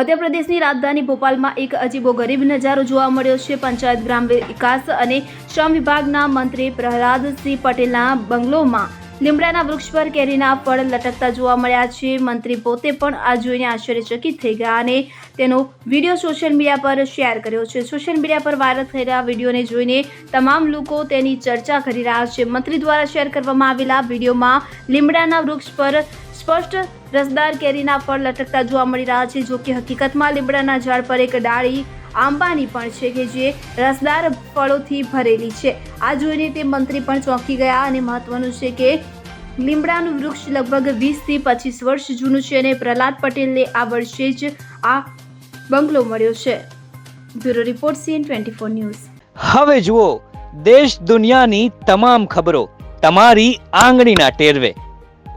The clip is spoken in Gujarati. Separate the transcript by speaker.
Speaker 1: મધ્યપ્રદેશની રાજધાની ભોપાલમાં એક અજીબો ગરીબ નજારો જોવા મળ્યો છે. પંચાયત ગ્રામ વિકાસ અને શ્રમ વિભાગના મંત્રી પ્રહલાદસિંહ પટેલના બંગલોમાં લીમડાના વૃક્ષ પર કેરીના ફળ લટકતા જોવા મળ્યા છે. મંત્રી પોતે પણ આ જોઈને આશ્ચર્યચકિત થઈ ગયા અને તેનો વીડિયો સોશિયલ મીડિયા પર શેર કર્યો છે. સોશિયલ મીડિયા પર વાયરલ થયેલા વિડીયોને જોઈને તમામ લોકો તેની ચર્ચા કરી રહ્યા છે. મંત્રી દ્વારા શેર કરવામાં આવેલા વિડીયોમાં લીમડાના વૃક્ષ પર સ્પષ્ટ. રસદાર કેરીના ફળ લટકતા જોવા મળી રહ્યા છે, જો કે હકીકતમાં લીમડાના ઝાડ પર એક ડાળી આંબાની પણ છે કે જે રસદાર ફળોથી ભરેલી છે. આ જોઈને તે મંત્રી પણ ચોંકી ગયા અને મહત્વનું છે કે લીમડાનું વૃક્ષ લગભગ વીસથી પચીસ વર્ષ જૂનું છે અને પ્રહલાદ પટેલને આ વર્ષે જ આ બંગલો મળ્યો છે. Bureau report CN twenty four news.
Speaker 2: હવે જુઓ, દેશ દુનિયાની તમામ ખબરો તમારી આંગળીના ટેરવે.